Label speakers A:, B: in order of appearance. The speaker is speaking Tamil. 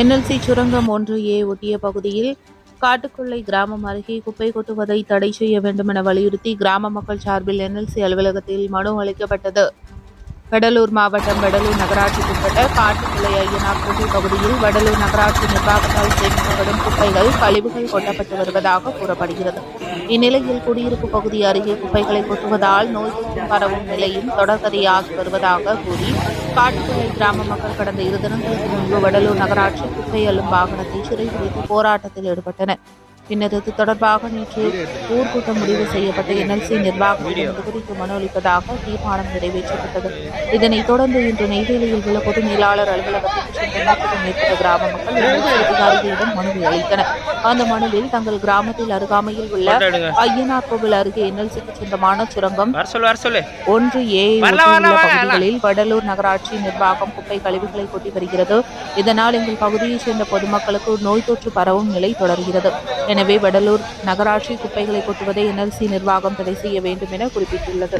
A: என்எல்சி சுரங்கம் ஒன்று ஏ ஒட்டிய பகுதியில் காட்டுக்கொள்ளை கிராமம் அருகே குப்பை கொட்டுவதை தடை செய்ய வேண்டும் என வலியுறுத்தி கிராம மக்கள் சார்பில் என்எல்சி அலுவலகத்தில் மனு அளிக்கப்பட்டது. வடலூர் மாவட்டம் வடலூர் நகராட்சிக்குட்பட்ட காட்டுக்குள்ளை ஐயனார் கோட்டை பகுதியில் வடலூர் நகராட்சி நிர்வாகத்தால் சேமிக்கப்படும் குப்பைகள் கழிவுகள் கொட்டப்பட்டு வருவதாக கூறப்படுகிறது. இந்நிலையில் குடியிருப்பு பகுதி அருகே குப்பைகளை கொட்டுவதால் நோய் பரவும் நிலையும் தொடர்கதையாகி வருவதாக கூறி காட்டுக்குள்ளை கிராம மக்கள் கடந்த இரு தினங்களுக்கு முன்பு வடலூர் நகராட்சி குப்பை அள்ளும் வாகனத்தை சிறை சிறைபிடித்து போராட்டத்தில் ஈடுபட்டனர். பின்னர் இது தொடர்பாக நேற்று ஊர்க்கூட்டம் முடிவு செய்யப்பட்ட என்எல்சி நிர்வாகத்திடம் இது குறித்து மனு அளிப்பதாக தீர்மானம் நிறைவேற்றப்பட்டது. இதனைத் தொடர்ந்து இன்று நெய்வேலியில் உள்ள பொது மேலாளர் நூற்றுக்கும் மேற்பட்ட கிராம மக்கள் அதிகாரிகளிடம் மனுவை அளித்தனர். அந்த மனுவில் தங்கள் கிராமத்தில் அருகாமையில் உள்ள ஐயனார் கோவில் அருகே என்எல்சிக்கு சொந்தமான சுரங்கம் ஒன்று ஏ பகுதிகளில் வடலூர் நகராட்சி நிர்வாகம் குப்பை கழிவுகளை கொட்டி வருகிறது. இதனால் எங்கள் பகுதியைச் சேர்ந்த பொதுமக்களுக்கு நோய் தொற்று பரவும் நிலை தொடர்கிறது. எனவே வடலூர் நகராட்சி குப்பைகளை கொட்டுவதை என்எல்சி நிர்வாகம் தடை செய்ய வேண்டும் என குறிப்பிட்டுள்ளது.